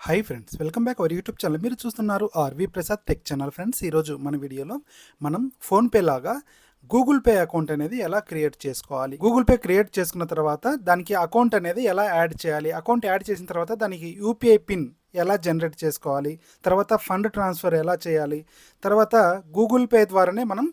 Hi friends welcome back our YouTube channel మీరు చూస్తున్నారు R V Prasad tech channel friends ఈరోజు మన వీడియోలో మనం ఫోన్పే లాగా గూగుల్ పే అకౌంట్ అనేది ఎలా క్రియేట్ చేసుకోవాలి? గూగుల్ పే క్రియేట్ చేసుకున్న తర్వాత దానికి అకౌంట్ అనేది ఎలా యాడ్ చేయాలి? అకౌంట్ యాడ్ చేసిన తర్వాత దానికి యూపీఐ పిన్ ఎలా జనరేట్ చేసుకోవాలి? తర్వాత ఫండ్ ట్రాన్స్ఫర్ ఎలా చేయాలి? తర్వాత గూగుల్ పే ద్వారానే మనం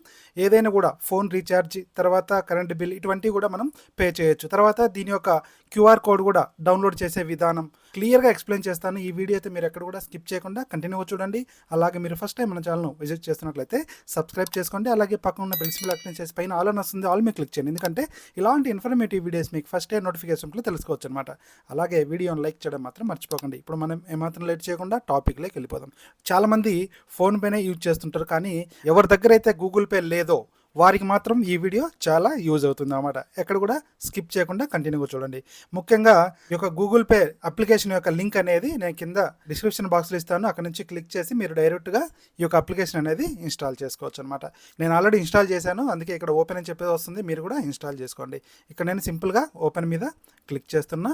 ఏదైనా కూడా ఫోన్ రీఛార్జ్ తర్వాత కరెంట్ బిల్ ఇటువంటివి కూడా మనం పే చేయొచ్చు. తర్వాత దీని యొక్క క్యూఆర్ కోడ్ కూడా డౌన్లోడ్ చేసే విధానం. క్లియర్గా ఎక్స్ప్లెయిన్ చేస్తాను. ఈ వీడియో అయితే మీరు ఎక్కడ కూడా స్కిప్ చేయకుండా కంటిన్యూగా చూడండి. అలాగే మీరు ఫస్ట్ టైం మన ఛానల్ను విజిట్ చేస్తున్నట్లయితే సబ్స్క్రైబ్ చేసుకోండి. అలాగే పక్కన ఉన్న బెల్స్ బిల్ అక్లిక్ చేసి పైన ఆల్ అని వస్తుంది ఆల్ మీద క్లిక్ చేయండి. ఎందుకంటే ఇలాంటి ఇన్ఫర్మేటివ్ వీడియోస్ మీకు ఫస్ట్ డే నోటిఫికేషన్లో తెలుసుకోవచ్చు అనమాట అలాగే వీడియోని లైక్ చేయడం మాత్రం మర్చిపోకండి. ఇప్పుడు మనం ఏమాత్రం లేట్ చేయకుండా టాపిక్లోకి వెళ్ళిపోదాం. చాలామంది ఫోన్పేనే యూజ్ చేస్తుంటారు కానీ ఎవరి దగ్గర అయితే గూగుల్ పే లేదో వారికి మాత్రం ఈ వీడియో చాలా యూజ్ అవుతుంది అనమాట ఎక్కడ కూడా స్కిప్ చేయకుండా కంటిన్యూగా చూడండి. ముఖ్యంగా ఈ యొక్క గూగుల్ పే అప్లికేషన్ యొక్క లింక్ అనేది నేను కింద డిస్క్రిప్షన్ బాక్స్లో ఇస్తాను. అక్కడ నుంచి క్లిక్ చేసి మీరు డైరెక్ట్గా ఈ యొక్క అప్లికేషన్ అనేది ఇన్స్టాల్ చేసుకోవచ్చు అనమాట నేను ఆల్రెడీ ఇన్స్టాల్ చేశాను. అందుకే ఇక్కడ ఓపెన్ అని చెప్పేది వస్తుంది. మీరు కూడా ఇన్స్టాల్ చేసుకోండి. ఇక్కడ నేను సింపుల్గా ఓపెన్ మీద క్లిక్ చేస్తున్నా.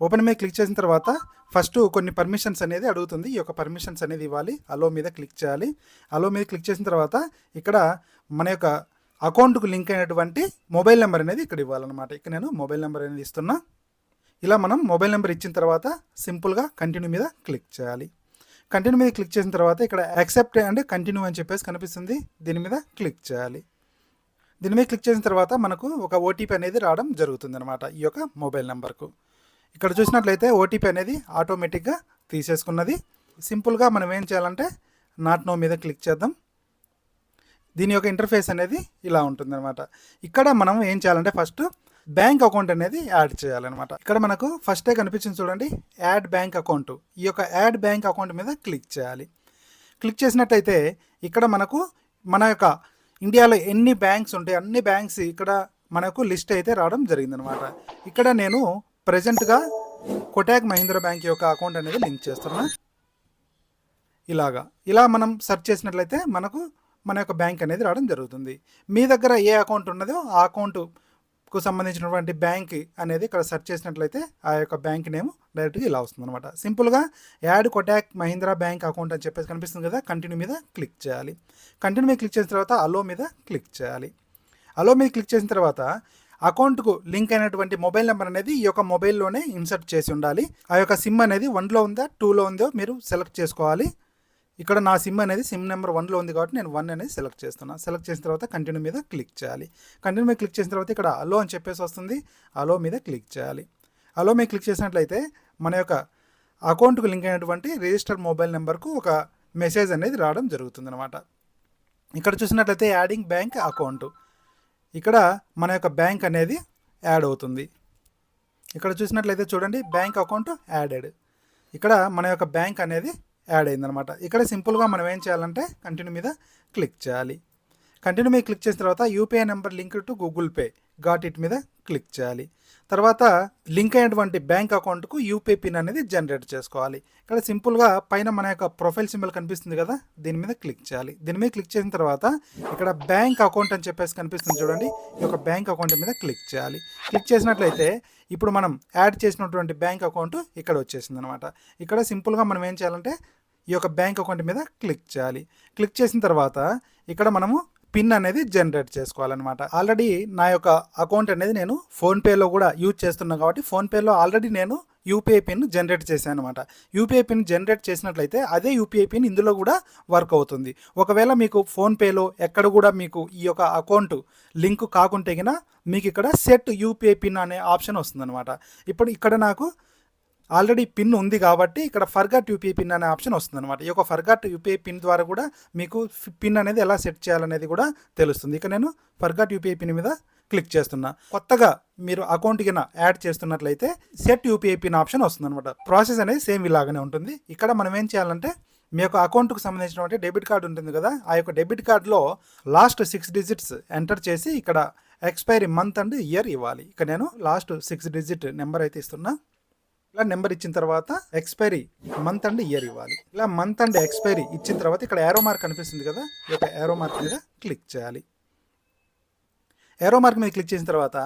ఓపెన్ మీద క్లిక్ చేసిన తర్వాత ఫస్ట్ కొన్ని పర్మిషన్స్ అనేది అడుగుతుంది. ఈ యొక్క పర్మిషన్స్ అనేది ఇవ్వాలి. అలో మీద క్లిక్ చేయాలి. అలో మీద క్లిక్ చేసిన తర్వాత ఇక్కడ మన యొక్క అకౌంట్కు లింక్ అయినటువంటి మొబైల్ నెంబర్ అనేది ఇక్కడ ఇవ్వాలన్నమాట. ఇక్కడ నేను మొబైల్ నెంబర్ అనేది ఇస్తున్నా. ఇలా మనం మొబైల్ నెంబర్ ఇచ్చిన తర్వాత సింపుల్గా కంటిన్యూ మీద క్లిక్ చేయాలి. కంటిన్యూ మీద క్లిక్ చేసిన తర్వాత ఇక్కడ యాక్సెప్ట్ అండ్ కంటిన్యూ అని చెప్పేసి కనిపిస్తుంది. దీని మీద క్లిక్ చేయాలి. దీని మీద క్లిక్ చేసిన తర్వాత మనకు ఒక ఓటీపీ అనేది రావడం జరుగుతుంది అనమాట ఈ యొక్క మొబైల్ నెంబర్కు ఇక్కడ చూసినట్లయితే ఓటీపీ అనేది ఆటోమేటిక్గా తీసేసుకున్నది. సింపుల్గా మనం ఏం చేయాలంటే నాట్ నో మీద క్లిక్ చేద్దాం. దీని యొక్క ఇంటర్ఫేస్ అనేది ఇలా ఉంటుందన్నమాట. ఇక్కడ మనం ఏం చేయాలంటే ఫస్ట్ బ్యాంక్ అకౌంట్ అనేది యాడ్ చేయాలన్నమాట. ఇక్కడ మనకు ఫస్టే కనిపించింది చూడండి యాడ్ బ్యాంక్ అకౌంట్ ఈ యొక్క యాడ్ బ్యాంక్ అకౌంట్ మీద క్లిక్ చేయాలి. క్లిక్ చేసినట్టయితే ఇక్కడ మనకు మన యొక్క ఇండియాలో ఎన్ని బ్యాంక్స్ ఉంటాయి అన్ని బ్యాంక్స్ ఇక్కడ మనకు లిస్ట్ అయితే రావడం జరిగిందనమాట ఇక్కడ నేను ప్రజెంట్గా కొటాక్ మహీంద్రా బ్యాంక్ యొక్క అకౌంట్ అనేది లింక్ చేస్తున్నా. ఇలాగా. ఇలా మనం సెర్చ్ చేసినట్లయితే మనకు మన యొక్క బ్యాంక్ అనేది రావడం జరుగుతుంది. మీ దగ్గర ఏ అకౌంట్ ఉన్నదో ఆ అకౌంట్కు సంబంధించినటువంటి బ్యాంక్ అనేది ఇక్కడ సెర్చ్ చేసినట్లయితే ఆ యొక్క బ్యాంక్ నేమ్ డైరెక్ట్గా ఇలా వస్తుంది అనమాట సింపుల్గా add Kotak Mahindra bank account అని చెప్పేసి కనిపిస్తుంది కదా కంటిన్యూ మీద క్లిక్ చేయాలి. కంటిన్యూ మీద క్లిక్ చేసిన తర్వాత అలో మీద క్లిక్ చేయాలి. అలో మీద క్లిక్ చేసిన తర్వాత అకౌంట్కు లింక్ అయినటువంటి మొబైల్ నెంబర్ అనేది ఈ యొక్క మొబైల్లోనే ఇన్సర్ట్ చేసి ఉండాలి. ఆ యొక్క సిమ్ అనేది వన్లో ఉందా టూలో ఉందో మీరు సెలెక్ట్ చేసుకోవాలి. ఇక్కడ నా సిమ్ అనేది సిమ్ నెంబర్ వన్లో ఉంది కాబట్టి నేను వన్ అనేది సెలెక్ట్ చేస్తున్నాను సెలెక్ట్ చేసిన తర్వాత కంటిన్యూ మీద క్లిక్ చేయాలి. కంటిన్యూ మీద క్లిక్ చేసిన తర్వాత ఇక్కడ అలో అని చెప్పేసి వస్తుంది. అలో మీద క్లిక్ చేయాలి. అలో మీద క్లిక్ చేసినట్లయితే మన యొక్క అకౌంట్కు లింక్ అయినటువంటి రిజిస్టర్డ్ మొబైల్ నెంబర్కు ఒక మెసేజ్ అనేది రావడం జరుగుతుంది అనమాట ఇక్కడ చూసినట్లయితే యాడింగ్ బ్యాంక్ అకౌంట్. ఇక్కడ మన యొక్క బ్యాంక్ అనేది యాడ్ అవుతుంది. ఇక్కడ చూసినట్లయితే చూడండి బ్యాంక్ అకౌంట్ యాడెడ్. ఇక్కడ మన యొక్క బ్యాంక్ అనేది యాడ్ అయిందనమాట. ఇక్కడ సింపుల్గా మనం ఏం చేయాలంటే కంటిన్యూ మీద క్లిక్ చేయాలి. కంటిన్యూ మీద క్లిక్ చేసిన తర్వాత UPI number link to Google Pay got it మీద క్లిక్ చేయాలి. తర్వాత లింక్ అయినటువంటి బ్యాంక్ అకౌంట్కు యూపీఐ పిన్ అనేది జనరేట్ చేసుకోవాలి. ఇక్కడ సింపుల్గా పైన మన యొక్క ప్రొఫైల్ సింబల్ కనిపిస్తుంది కదా దీని మీద క్లిక్ చేయాలి. దీని మీద క్లిక్ చేసిన తర్వాత ఇక్కడ బ్యాంక్ అకౌంట్ అని చెప్పేసి కనిపిస్తుంది చూడండి. ఈ యొక్క బ్యాంక్ అకౌంట్ మీద క్లిక్ చేయాలి. క్లిక్ చేసినట్లయితే ఇప్పుడు మనం యాడ్ చేసినటువంటి బ్యాంక్ అకౌంట్ ఇక్కడ వచ్చేసింది అనమాట ఇక్కడ సింపుల్గా మనం ఏం చేయాలంటే ఈ యొక్క బ్యాంక్ అకౌంట్ మీద క్లిక్ చేయాలి. క్లిక్ చేసిన తర్వాత ఇక్కడ మనము పిన్ అనేది జనరేట్ చేసుకోవాలన్నమాట. ఆల్రెడీ నా యొక్క అకౌంట్ అనేది నేను ఫోన్పేలో కూడా యూజ్ చేస్తున్నాను కాబట్టి ఫోన్పేలో ఆల్రెడీ నేను యూపీఐ పిన్ జనరేట్ చేశాను అనమాట యూపీఐ పిన్ జనరేట్ చేసినట్లయితే అదే యూపీఐ పిన్ ఇందులో కూడా వర్క్ అవుతుంది. ఒకవేళ మీకు ఫోన్పేలో ఎక్కడ కూడా మీకు ఈ యొక్క అకౌంట్ లింక్ కాకుంటే మీకు ఇక్కడ సెట్ యూపీఐ పిన్ అనే ఆప్షన్ వస్తుందన్నమాట. ఇప్పుడు ఇక్కడ నాకు ఆల్రెడీ పిన్ ఉంది కాబట్టి ఇక్కడ ఫర్గాట్ యూపీఐ పిన్ అనే ఆప్షన్ వస్తుంది అనమాట ఈ యొక్క ఫర్గాట్ యూపీఐ పిన్ ద్వారా కూడా మీకు పిన్ అనేది ఎలా సెట్ చేయాలనేది కూడా తెలుస్తుంది. ఇక నేను ఫర్గాట్ యూపీఐ పిన్ మీద క్లిక్ చేస్తున్నా. కొత్తగా మీరు అకౌంట్ కింద యాడ్ చేస్తున్నట్లయితే సెట్ యూపీఐ పిన్ ఆప్షన్ వస్తుంది అనమాట ప్రాసెస్ అనేది సేమ్ ఇలాగానే ఉంటుంది. ఇక్కడ మనం ఏం చేయాలంటే మీ యొక్క అకౌంట్కు సంబంధించినటువంటి డెబిట్ కార్డు ఉంటుంది కదా ఆ యొక్క డెబిట్ కార్డులో లాస్ట్ సిక్స్ డిజిట్స్ ఎంటర్ చేసి ఇక్కడ ఎక్స్పైరీ మంత్ అండ్ ఇయర్ ఇవ్వాలి. ఇక నేను లాస్ట్ సిక్స్ డిజిట్ నెంబర్ అయితే ఇస్తున్నా. ఇలా నెంబర్ ఇచ్చిన తర్వాత ఎక్స్పైరీ మంత్ అండ్ ఇయర్ ఇవ్వాలి. ఇలా మంత్ అండ్ ఎక్స్పైరీ ఇచ్చిన తర్వాత ఇక్కడ ఏరో మార్క్ కనిపిస్తుంది కదా ఈ యొక్క ఏరో మార్క్ మీద క్లిక్ చేయాలి. ఏరో మార్క్ మీద క్లిక్ చేసిన తర్వాత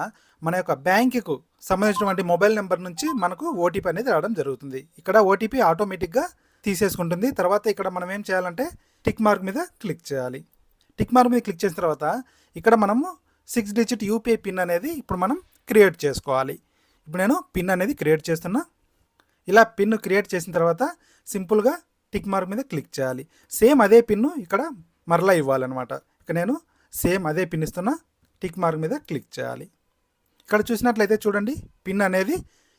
మన యొక్క బ్యాంకుకు సంబంధించినటువంటి మొబైల్ నెంబర్ నుంచి మనకు ఓటీపీ అనేది రావడం జరుగుతుంది. ఇక్కడ ఓటీపీ ఆటోమేటిక్గా తీసేసుకుంటుంది. తర్వాత ఇక్కడ మనం ఏం చేయాలంటే టిక్ మార్క్ మీద క్లిక్ చేయాలి. టిక్ మార్క్ మీద క్లిక్ చేసిన తర్వాత ఇక్కడ మనము సిక్స్ డిజిట్ యూపీఐ పిన్ అనేది ఇప్పుడు మనం క్రియేట్ చేసుకోవాలి. ఇప్పుడు నేను పిన్ అనేది క్రియేట్ చేస్తున్నా. ఇలా పిన్ క్రియేట్ చేసిన తర్వాత సింపుల్గా టిక్ మార్క్ మీద క్లిక్ చేయాలి. సేమ్ అదే పిన్ను ఇక్కడ మరలా ఇవ్వాలన్నమాట. ఇక నేను సేమ్ అదే పిన్ ఇస్తున్నా టిక్ మార్క్ మీద క్లిక్ చేయాలి. ఇక్కడ చూసినట్లయితే చూడండి పిన్ అనేది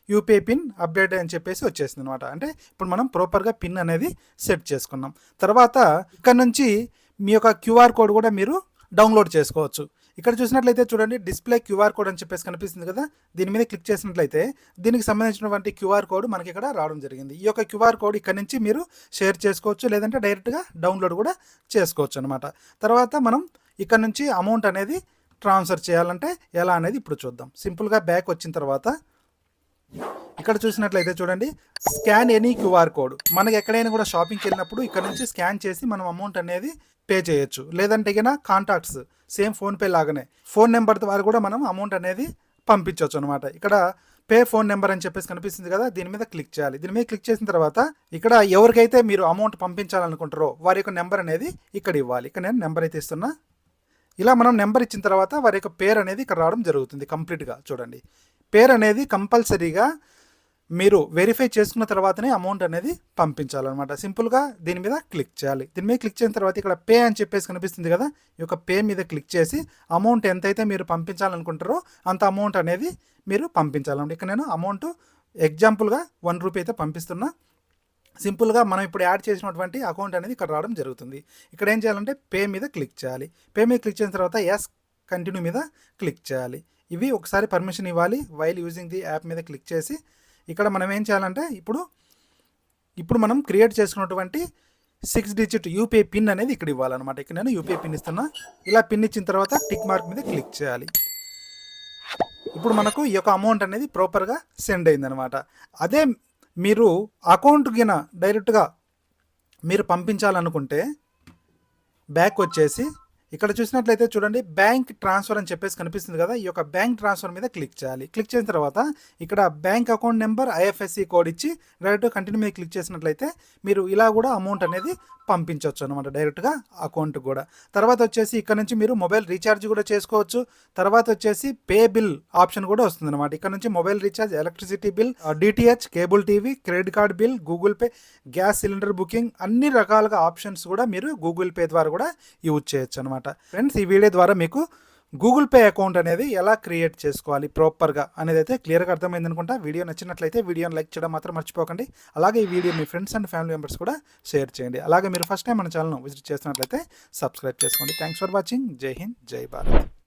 యూపీఐ పిన్ అప్డేట్ అని చెప్పేసి వచ్చేసింది అనమాట అంటే ఇప్పుడు మనం ప్రాపర్గా పిన్ అనేది సెట్ చేసుకున్నాం. తర్వాత ఇక్కడ నుంచి మీ యొక్క క్యూఆర్ కోడ్ కూడా మీరు డౌన్లోడ్ చేసుకోవచ్చు. ఇక్కడ చూసినట్లయితే చూడండి డిస్ప్లే క్యూఆర్ కోడ్ అని చెప్పేసి కనిపిస్తుంది కదా. దీని మీద క్లిక్ చేసినట్లయితే దీనికి సంబంధించినటువంటి క్యూఆర్ కోడ్ మనకి ఇక్కడ రావడం జరిగింది. ఈ యొక్క క్యూఆర్ కోడ్ ఇక్కడ నుంచి మీరు షేర్ చేసుకోవచ్చు లేదంటే డైరెక్ట్గా డౌన్లోడ్ కూడా చేసుకోవచ్చు అనమాట తర్వాత మనం ఇక్కడ నుంచి అమౌంట్ అనేది ట్రాన్స్ఫర్ చేయాలంటే ఎలా అనేది ఇప్పుడు చూద్దాం. సింపుల్గా బ్యాక్ వచ్చిన తర్వాత ఇక్కడ చూసినట్లయితే చూడండి స్కాన్ ఎనీ క్యూఆర్ కోడ్ మనకి ఎక్కడైనా కూడా షాపింగ్కి వెళ్ళినప్పుడు ఇక్కడ నుంచి స్కాన్ చేసి మనం అమౌంట్ అనేది పే చేయొచ్చు. లేదంటే గిన కాంటాక్ట్స్ సేమ్ ఫోన్పే లాగానే. ఫోన్ నెంబర్ ద్వారా కూడా మనం అమౌంట్ అనేది పంపించవచ్చు అనమాట ఇక్కడ పే ఫోన్ నెంబర్ అని చెప్పేసి కనిపిస్తుంది కదా దీని మీద క్లిక్ చేయాలి. దీని మీద క్లిక్ చేసిన తర్వాత ఇక్కడ ఎవరికైతే మీరు అమౌంట్ పంపించాలనుకుంటారో వారి యొక్క నెంబర్ అనేది ఇక్కడ ఇవ్వాలి. ఇక్కడ నేను నెంబర్ అయితే ఇస్తున్నా. ఇలా మనం నెంబర్ ఇచ్చిన తర్వాత వారి యొక్క పేరు అనేది ఇక్కడ రావడం జరుగుతుంది కంప్లీట్గా చూడండి. పేరు అనేది కంపల్సరీగా మీరు వెరిఫై చేసుకున్న తర్వాతనే అమౌంట్ అనేది పంపించాలన్నమాట. సింపుల్గా దీని మీద క్లిక్ చేయాలి. దీని మీద క్లిక్ చేసిన తర్వాత ఇక్కడ పే అని చెప్పేసి కనిపిస్తుంది కదా ఈ యొక్క పే మీద క్లిక్ చేసి అమౌంట్ ఎంతైతే మీరు పంపించాలనుకుంటారో అంత అమౌంట్ అనేది మీరు పంపించాలన్నమాట. ఇక్కడ నేను అమౌంట్ ఎగ్జాంపుల్గా వన్ రూపీ అయితే పంపిస్తున్నా. సింపుల్గా మనం ఇప్పుడు యాడ్ చేసినటువంటి అకౌంట్ అనేది ఇక్కడ రావడం జరుగుతుంది. ఇక్కడ ఏం చేయాలంటే పే మీద క్లిక్ చేయాలి. పే మీద క్లిక్ చేసిన తర్వాత ఎస్ కంటిన్యూ మీద క్లిక్ చేయాలి. ఇవి ఒకసారి పర్మిషన్ ఇవ్వాలి. వైల్ యూజింగ్ ది యాప్ మీద క్లిక్ చేసి ఇక్కడ మనం ఏం చేయాలంటే ఇప్పుడు ఇప్పుడు మనం క్రియేట్ చేసుకున్నటువంటి సిక్స్ డిజిట్ యూపీఐ పిన్ అనేది ఇక్కడ ఇవ్వాలన్నమాట. ఇక్కడ నేను యూపీఐ పిన్ ఇస్తున్నా. ఇలా పిన్ ఇచ్చిన తర్వాత టిక్ మార్క్ మీద క్లిక్ చేయాలి. ఇప్పుడు మనకు ఈ యొక్క అమౌంట్ అనేది ప్రాపర్గా సెండ్ అయిందనమాట అదే మీరు అకౌంట్ గిన డైరెక్ట్గా మీరు పంపించాలనుకుంటే బ్యాక్ వచ్చేసి ఇక్కడ చూసినట్లయితే చూడండి బ్యాంక్ ట్రాన్స్ఫర్ అని చెప్పేసి కనిపిస్తుంది కదా ఈ యొక్క బ్యాంక్ ట్రాన్స్ఫర్ మీద క్లిక్ చేయాలి. క్లిక్ చేసిన తర్వాత ఇక్కడ bank account number IFSC code ఇచ్చి డైరెక్ట్ కంటిన్యూ మీద క్లిక్ చేసినట్లయితే మీరు ఇలా కూడా అమౌంట్ అనేది పంపించవచ్చు అనమాట డైరెక్ట్గా అకౌంట్ కూడా. తర్వాత వచ్చేసి ఇక్కడ నుంచి మీరు మొబైల్ రీఛార్జ్ కూడా చేసుకోవచ్చు. తర్వాత వచ్చేసి పే బిల్ ఆప్షన్ కూడా వస్తుంది అనమాట ఇక్కడ నుంచి mobile recharge electricity bill DTH cable TV credit card bill Google Pay gas cylinder booking అన్ని రకాలుగా ఆప్షన్స్ కూడా మీరు గూగుల్ పే ద్వారా కూడా యూజ్ చేయొచ్చు అనమాట అనమాట. ఫ్రెండ్స్ ఈ వీడియో ద్వారా మీకు గూగుల్ పే అకౌంట్ అనేది ఎలా క్రియేట్ చేసుకోవాలి ప్రాపర్గా అనేది అయితే క్లియర్గా అర్థమైంది అనుకుంటా. వీడియో నచ్చినట్లయితే వీడియోని లైక్ చేయడం మాత్రం మర్చిపోకండి. అలాగే ఈ వీడియో మీ ఫ్రెండ్స్ అండ్ ఫ్యామిలీ మెంబర్స్ కూడా షేర్ చేయండి. అలాగే మీరు ఫస్ట్ టైం మన ఛానల్ను విజిట్ చేస్తున్నట్లయితే సబ్స్క్రైబ్ చేసుకోండి. థ్యాంక్స్ ఫర్ వాచింగ్ జై హింద్ జై భారత్